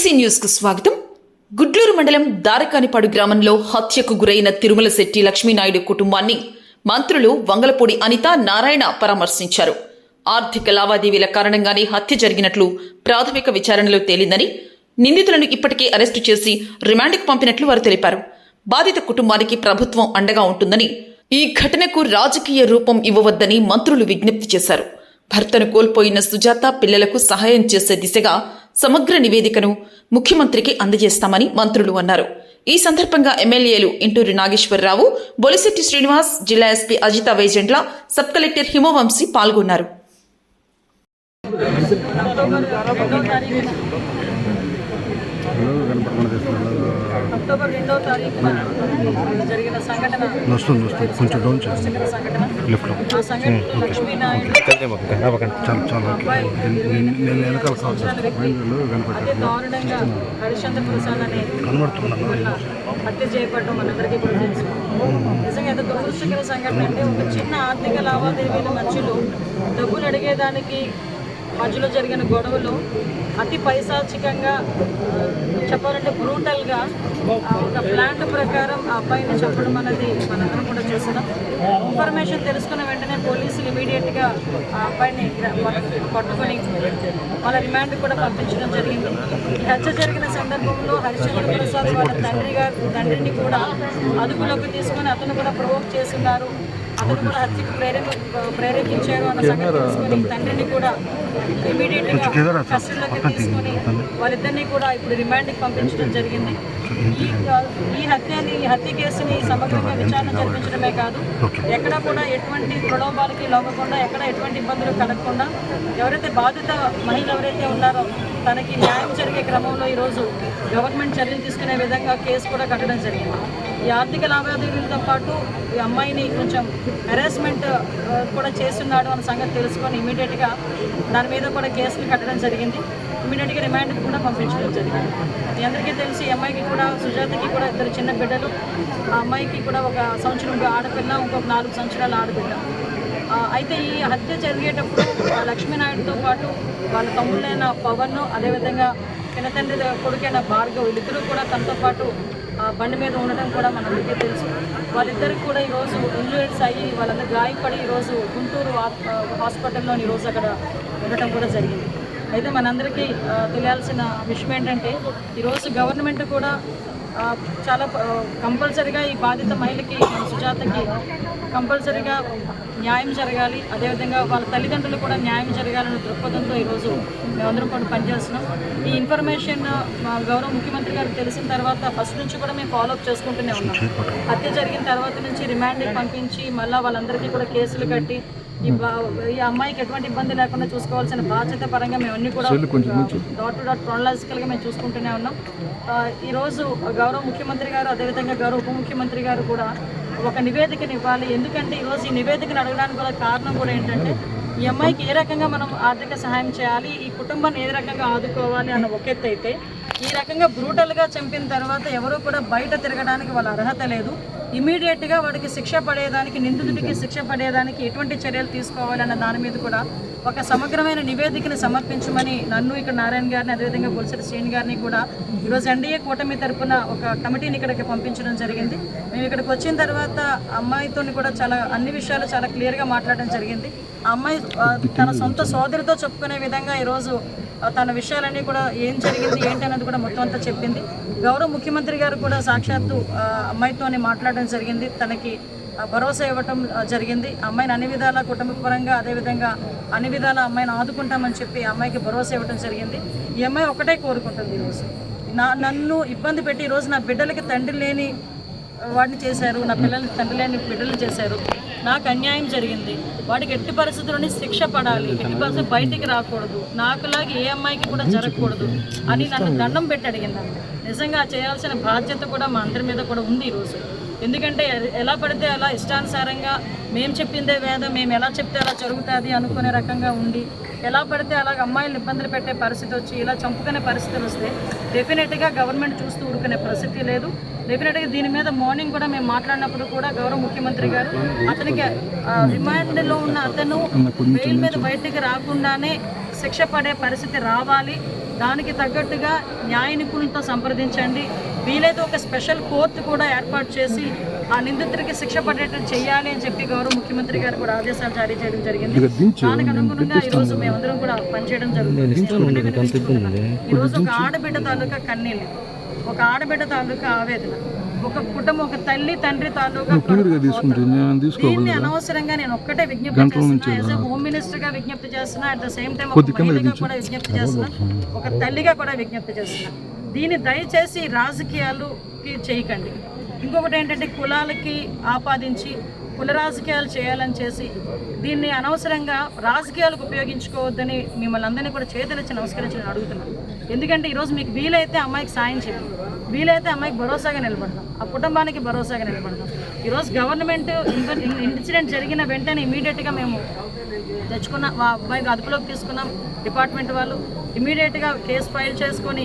MC న్యూస్కు స్వాగతం. గుడ్లూరు మండలం దారకానిపాడు గ్రామంలో హత్యకు గురైన తిరుమల శెట్టి లక్ష్మీనాయుడు కుటుంబాన్ని మంత్రులు వంగలపూడి అనిత నారాయణ పరామర్శించారు. ఆర్థిక లావాదేవీల కారణంగానే హత్య జరిగినట్లు ప్రాథమిక విచారణలో తేలిందని నిందితులను ఇప్పటికే అరెస్టు చేసి రిమాండ్కు పంపినట్లు వారు తెలిపారు. బాధిత కుటుంబానికి ప్రభుత్వం అండగా ఉంటుందని ఈ ఘటనకు రాజకీయ రూపం ఇవ్వవద్దని మంత్రులు విజ్ఞప్తి చేశారు. భర్తను కోల్పోయిన సుజాత పిల్లలకు సహాయం చేసే దిశగా సమగ్ర నివేదికను ముఖ్యమంత్రికి అందజేస్తామని మంత్రులు అన్నారు. ఈ సందర్భంగా ఎమ్మెల్యేలు ఇంటూరి నాగేశ్వరరావు బొలిశెట్టి శ్రీనివాస్ జిల్లా ఎస్పీ అజిత వైజెంట్ల సబ్ కలెక్టర్ హిమవంశీ పాల్గొన్నారు. అక్టోబర్ రెండవ తారీఖున జరిగిన సంఘటన. వస్తుంది వస్తుంది కొంచెం డౌన్ చేయండి. సంఘటన. ఆ సంఘటన లక్ష్మీనాయుడు చాలా చాలా నేను వెనకాల అదే దారుణంగా హరిశ్చంద్ర ప్రసాద్ అనే కనబడుతున్నాను. హత్య చేయబడడం మనందరికీ కూడా తెలుసు. నిజంగా ఎంత దురదృష్టకర సంఘటన అంటే ఒక చిన్న ఆర్థిక లావాదేవీల మధ్యలో డబ్బులు అడిగేదానికి మధ్యలో జరిగిన గొడవలు అతి పైశాచికంగా చెప్పాలంటే బ్రూటల్గా ఒక ప్లాంట్ ప్రకారం ఆ అబ్బాయిని చెప్పడం అనేది మనందరం కూడా చూసినాం ఇన్ఫర్మేషన్ తెలుసుకున్న వెంటనే పోలీసులు ఇమీడియట్గా ఆ అబ్బాయిని పట్టుకొని వాళ్ళ రిమాండ్ కూడా పంపించడం జరిగింది. హత్య జరిగిన సందర్భంలో హరిచంద్ర ప్రసాద్ వాళ్ళ తండ్రి గారు తండ్రిని కూడా అదుపులోకి తీసుకొని అతను కూడా ప్రవోక్ చేస్తున్నారు. హత్యకు ప్రేరేప అన్న సంగతి తెలుసుకొని తండ్రిని కూడా ఇమీడియట్గా కస్టడీలోకి తీసుకొని వాళ్ళిద్దరిని కూడా ఇప్పుడు రిమాండ్కి పంపించడం జరిగింది. ఈ ఈ హత్యని ఈ హత్య కేసుని సమగ్రంగా విచారణ జరిపించడమే కాదు. ఎక్కడ కూడా ఎటువంటి ప్రలోభాలకి లోపకుండా ఎక్కడ ఎటువంటి ఇబ్బందులు కలగకుండా ఎవరైతే బాధిత మహిళ ఎవరైతే ఉన్నారో తనకి న్యాయం జరిగే క్రమంలో ఈరోజు గవర్నమెంట్ చర్యలు తీసుకునే విధంగా కేసు కూడా కట్టడం జరిగింది. ఈ ఆర్థిక లావాదేవీలతో పాటు ఈ అమ్మాయిని కొంచెం హెరాస్మెంట్ కూడా చేస్తున్నాడు అన్న సంగతి తెలుసుకొని ఇమీడియట్గా దాని మీద కూడా కేసులు కట్టడం జరిగింది. ఇమీడియట్గా రిమాండ్ కూడా పంపించడం జరిగింది. మీ అందరికీ తెలిసి ఈ అమ్మాయికి కూడా సుజాతకి కూడా ఇద్దరు చిన్న బిడ్డలు. ఆ అమ్మాయికి కూడా ఒక సంవత్సరం ఆడపిల్ల ఇంకొక నాలుగు సంవత్సరాల ఆడపిల్ల. అయితే ఈ హత్య జరిగేటప్పుడు లక్ష్మీనాయుడుతో పాటు వాళ్ళ తమ్ముళ్ళైన పవన్ అదేవిధంగా పినతండ్రి కొడుకైన భార్గవ్ ఇద్దరు కూడా తనతో పాటు బండి మీద ఉండడం కూడా మనందరికీ తెలుసు. వాళ్ళిద్దరికి కూడా ఈరోజు ఇంజూరీస్ అయ్యి వాళ్ళందరూ గాయపడి ఈరోజు గుంటూరు హాస్పిటల్లో ఈరోజు అక్కడ ఉండటం కూడా జరిగింది. అయితే మనందరికీ తెలియాల్సిన విషయం ఏంటంటే ఈరోజు గవర్నమెంట్ కూడా చాలా కంపల్సరిగా ఈ బాధిత మహిళకి సుజాతకి కంపల్సరిగా న్యాయం జరగాలి. అదేవిధంగా వాళ్ళ తల్లిదండ్రులు కూడా న్యాయం జరగాలనే దృక్పథంతో ఈరోజు మేమందరం కూడా పనిచేస్తున్నాం. ఈ ఇన్ఫర్మేషన్ మా గౌరవ ముఖ్యమంత్రి గారికి తెలిసిన తర్వాత ఫస్ట్ నుంచి కూడా మేము ఫాలోఅప్ చేసుకుంటూనే ఉన్నాం. హత్య జరిగిన తర్వాత నుంచి రిమాండ్కి పంపించి మళ్ళీ వాళ్ళందరికీ కూడా కేసులు కట్టి ఈ బా- ఈ అమ్మాయికి ఎటువంటి ఇబ్బంది లేకుండా చూసుకోవాల్సిన బాధ్యత పరంగా మేము అన్ని కూడా డాట్ టు డాట్ క్రోనలాజికల్గా మేము చూసుకుంటూనే ఉన్నాం. ఈరోజు గౌరవ ముఖ్యమంత్రి గారు అదేవిధంగా గౌరవ ఉప ముఖ్యమంత్రి గారు కూడా ఒక నివేదికను ఇవ్వాలి. ఎందుకంటే ఈరోజు ఈ నివేదికను అడగడానికి కూడా కారణం కూడా ఏంటంటే ఈ అమ్మాయికి ఏ రకంగా మనం ఆర్థిక సహాయం చేయాలి? ఈ కుటుంబాన్ని ఏ రకంగా ఆదుకోవాలి అన్న ఒక అయితే ఈ రకంగా బ్రూటల్గా చంపిన తర్వాత ఎవరూ కూడా బయట తిరగడానికి వాళ్ళ అర్హత లేదు. ఇమీడియట్గా వాడికి శిక్ష పడేదానికి నిందితుడికి శిక్ష పడేదానికి ఎటువంటి చర్యలు తీసుకోవాలన్న దాని మీద కూడా ఒక సమగ్రమైన నివేదికను సమర్పించమని నన్ను ఇక్కడ నారాయణ గారిని అదేవిధంగా బొలిసెట్టి శ్రేణి గారిని కూడా ఈరోజు ఎన్డీఏ కూటమి తరపున ఒక కమిటీని ఇక్కడికి పంపించడం జరిగింది. మేము ఇక్కడికి వచ్చిన తర్వాత అమ్మాయితో కూడా చాలా అన్ని విషయాలు చాలా క్లియర్గా మాట్లాడడం జరిగింది. ఆ అమ్మాయి తన సొంత సోదరితో చెప్పుకునే విధంగా ఈరోజు తన విషయాలన్నీ కూడా ఏం జరిగింది ఏంటి అనేది కూడా మొత్తం అంతా చెప్పింది. గౌరవ ముఖ్యమంత్రి గారు కూడా సాక్షాత్తు అమ్మాయితోనే మాట్లాడడం జరిగింది. తనకి భరోసా ఇవ్వటం జరిగింది. అమ్మాయిని అన్ని విధాల కుటుంబ పరంగా అదేవిధంగా అన్ని విధాల అమ్మాయిని ఆదుకుంటామని చెప్పి అమ్మాయికి భరోసా ఇవ్వడం జరిగింది. ఈ అమ్మాయి ఒకటే కోరుకుంటుంది ఈరోజు నా నన్ను ఇబ్బంది పెట్టి ఈరోజు నా బిడ్డలకి తండ్రి లేని వాడిని చేశారు నా పిల్లల్ని తండ్రి లేని బిడ్డలు చేశారు. నాకు అన్యాయం జరిగింది. వాడికి ఎట్టి పరిస్థితుల్లోని శిక్ష పడాలి. ఎట్టి పరిస్థితి బయటికి రాకూడదు. నాకులాగా ఏ అమ్మాయికి కూడా జరగకూడదు అని నన్ను దండం పెట్టి అడిగిందండి. నిజంగా చేయాల్సిన బాధ్యత కూడా మా అందరి మీద కూడా ఉంది ఈరోజు ఎందుకంటే ఎలా పడితే అలా ఇష్టానుసారంగా మేము చెప్పిందే వేదం మేము ఎలా చెప్తే అలా జరుగుతుంది అనుకునే రకంగా ఉండి ఎలా పడితే అలాగ అమ్మాయిలు ఇబ్బందులు పెట్టే పరిస్థితి వచ్చి ఇలా చంపుకునే పరిస్థితులు వస్తే డెఫినెట్గా గవర్నమెంట్ చూస్తూ ఊరుకునే పరిస్థితి లేదు. డెఫినెట్గా దీని మీద మార్నింగ్ కూడా మేము మాట్లాడినప్పుడు కూడా గౌరవ ముఖ్యమంత్రి గారు అతనికి రిమాండ్లో ఉన్న అతను బెయిల్ మీద బయటికి రాకుండానే శిక్ష పడే పరిస్థితి రావాలి. దానికి తగ్గట్టుగా న్యాయ నిపుణులతో సంప్రదించండి. వీలైతే ఒక స్పెషల్ కోర్టు కూడా ఏర్పాటు చేసి ఆ నిందితుడికి శిక్ష పడేటట్టు చేయాలి అని చెప్పి గౌరవ ముఖ్యమంత్రి గారు కూడా ఆదేశాలు జారీ చేయడం జరిగింది. దానికి అనుగుణంగా ఈ రోజు మేమందరం కూడా పనిచేయడం జరుగుతుంది. ఈ రోజు ఒక ఆడబిడ్డ తాలూకా కన్నీళ్ళు. ఒక ఆడబిడ్డ తాలూకా ఆవేదన. ఒక కుటుంబం ఒక తల్లి తండ్రి తాలూకా దీన్ని అనవసరంగా నేను ఒక్కటే విజ్ఞప్తి చేస్తున్నా. యాజ్ హోమ్ మినిస్టర్గా విజ్ఞప్తి చేస్తున్నా అట్ ద సేమ్ టైం ఒక మహిళగా కూడా విజ్ఞప్తి చేస్తున్నా ఒక తల్లిగా కూడా విజ్ఞప్తి చేస్తున్నా. దీన్ని దయచేసి రాజకీయాలుకి చేయకండి. ఇంకొకటి ఏంటంటే కులాలకి ఆపాదించి కుల రాజకీయాలు చేయాలని చేసి దీన్ని అనవసరంగా రాజకీయాలకు ఉపయోగించుకోవద్దని మిమ్మల్ని అందరినీ కూడా చేతులెచ్చి నమస్కరించని అడుగుతున్నాను. ఎందుకంటే ఈరోజు మీకు వీలైతే అమ్మాయికి సాయం చేయండి. వీలైతే అమ్మాయికి భరోసాగా నిలబడతాం ఆ కుటుంబానికి భరోసాగా నిలబడతాం ఈరోజు గవర్నమెంట్ ఇన్సిడెంట్ జరిగిన వెంటనే ఇమీడియట్గా మేము తెచ్చుకున్న మా అబ్బాయికి అదుపులోకి తీసుకున్నాం డిపార్ట్మెంట్ వాళ్ళు. ఇమీడియట్గా కేసు ఫైల్ చేసుకొని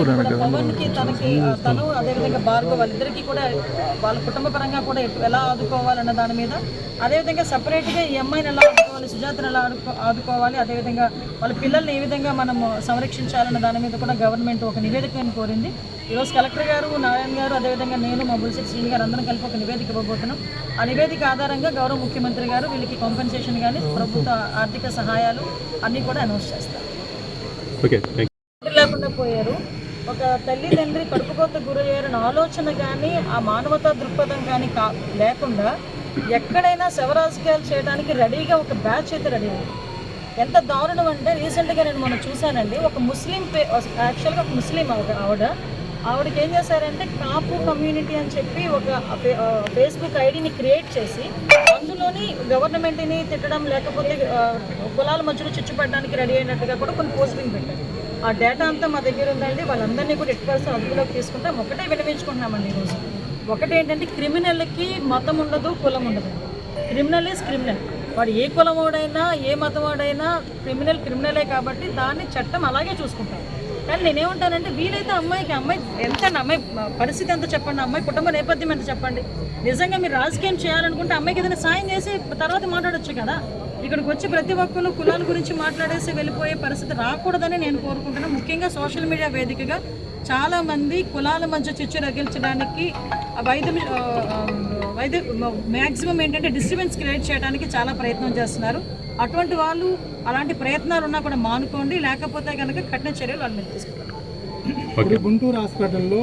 కూడా పవన్కి తనకి తను అదేవిధంగా భార్గవ్ వాళ్ళిద్దరికీ కూడా వాళ్ళ కుటుంబ పరంగా కూడా ఎలా ఆదుకోవాలన్న దాని మీద అదేవిధంగా సపరేట్గా ఈ అమ్మాయిని ఎలా ఆదుకోవాలి సుజాతను ఎలా ఆడుకో ఆదుకోవాలి అదేవిధంగా వాళ్ళ పిల్లల్ని ఏ విధంగా మనం సంరక్షించాలన్న దాని మీద కూడా గవర్నమెంట్ ఒక నివేదికను కోరింది. ఈరోజు కలెక్టర్ గారు నారాయణ గారు అదేవిధంగా నేను మా బుల్సెట్ శ్రీని గారు అందరం కలిపి ఒక నివేదిక ఇవ్వబోతున్నాం. ఆ నివేదిక ఆధారంగా గౌరవ ముఖ్యమంత్రి గారు వీళ్ళకి కాంపెన్సేషన్ కానీ ప్రభుత్వ ఆర్థిక సహాయాలు అన్నీ కూడా అనౌన్స్ చేస్తారు. లేకుండా పోయారు. ఒక తల్లి తండ్రి కడుపుకోత గురయ్యారని ఆలోచన కానీ ఆ మానవతా దృక్పథం కానీ కా లేకుండా ఎక్కడైనా శవరాజకీయాలు చేయడానికి రెడీగా ఒక బ్యాచ్ అయితే రెడీ ఉంది ఎంత దారుణం అంటే రీసెంట్గా నేను మొన్న చూశానండి ఒక ముస్లిం పే యాక్చువల్గా ఒక ముస్లిం ఆవిడ ఆవిడ ఆవిడకి ఏం చేశారంటే కాపు కమ్యూనిటీ అని చెప్పి ఒక ఫేస్బుక్ ఐడిని క్రియేట్ చేసి అందులోని గవర్నమెంట్ని తిట్టడం లేకపోతే కులాల మధ్యలో చిచ్చుపడడానికి రెడీ అయినట్టుగా కూడా కొన్ని పోస్టింగ్ పెట్టారు. ఆ డేటా అంతా మా దగ్గర ఉందండి. వాళ్ళందరినీ కూడా ఎట్టి పరిస్థితులు అదుపులోకి తీసుకుంటాం. ఒకటే వినిపించుకుంటున్నామండి ఈరోజు ఒకటి ఏంటంటే క్రిమినల్కి మతం ఉండదు కులం ఉండదు. Criminal is criminal. వాడు ఏ కులం వాడైనా ఏ మతం వాడైనా క్రిమినల్ క్రిమినలే కాబట్టి దాన్ని చట్టం అలాగే చూసుకుంటాం కానీ నేనేమంటానంటే వీలైతే అమ్మాయికి అమ్మాయి ఎంత అమ్మాయి పరిస్థితి ఎంత చెప్పండి అమ్మాయి కుటుంబ నేపథ్యం ఎంత చెప్పండి. నిజంగా మీరు రాజకీయం చేయాలనుకుంటే అమ్మాయికి ఏదైనా సాయం చేసి తర్వాత మాట్లాడొచ్చు కదా. ఇక్కడికి వచ్చి ప్రతి ఒక్కరు కులాల గురించి మాట్లాడేసి వెళ్ళిపోయే పరిస్థితి రాకూడదని నేను కోరుకుంటున్నాను ముఖ్యంగా సోషల్ మీడియా వేదికగా చాలా మంది కులాల మధ్య చిచ్చు రగిల్చడానికి ఆ వైద్యం వైద్య మ్యాక్సిమం ఏంటంటే డిస్టర్బెన్స్ క్రియేట్ చేయడానికి చాలా ప్రయత్నం చేస్తున్నారు. అటువంటి వాళ్ళు అలాంటి ప్రయత్నాలు ఉన్నా కూడా మానుకోండి లేకపోతే కనుక కఠిన చర్యలు వాళ్ళ మీద తీసుకుంటారు గుంటూరు హాస్పిటల్లో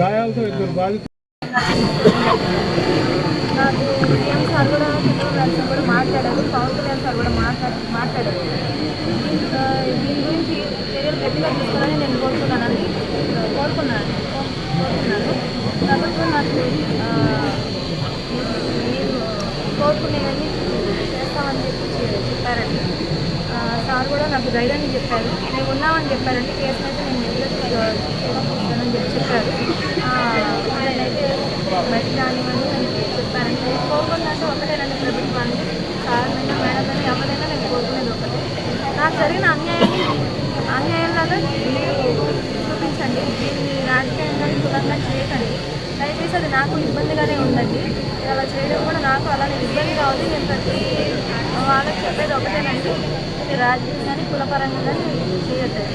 గాయాలతో ఇద్దరు బాధితులు. కళ్యాణ్ సార్ కూడా సార్ కూడా మాట్లాడారు. పవన్ కళ్యాణ్ సార్ కూడా మాట్లాడు మాట్లాడారు. దీని గురించి చర్యలు గట్టిగా తీసుకోవాలని నేను కోరుకున్నానని కోరుకున్నాను. కోరుకున్నాను. ప్రభుత్వం నాకు మీరు కోరుకునేవన్నీ చేస్తామని చెప్పి చెప్పారండి. సార్ కూడా నాకు ధైర్యాన్ని చెప్పారు. మేము ఉన్నామని చెప్పారండి. కేసుని అయితే నేను ఎదురు చెప్పి చెప్పారు. అయితే బయట రానివ్వండి అని చెప్పారండి. నేను కోరుకున్నట్టు ఒకటేనండి ప్రభుత్వాన్ని సాధారణంగా మేడం కానీ ఎవరైనా నేను కోరుకునేది ఒకటే నాకు జరిగిన అన్యాయాన్ని అన్యాయంలాగా చూపించండి. దీన్ని రాజకీయంగా కులంగా చేయకండి. దయచేసి అది నాకు ఇబ్బందిగానే ఉందండి. అలా చేయడం కూడా నాకు అలానే ఇబ్బందిగా ఉంది నేను ప్రతి వాళ్ళకి చెప్పేది ఒకటేనండి. ఇది రాజకీయంగాని కులపరంగా కానీ చేయట్లేదు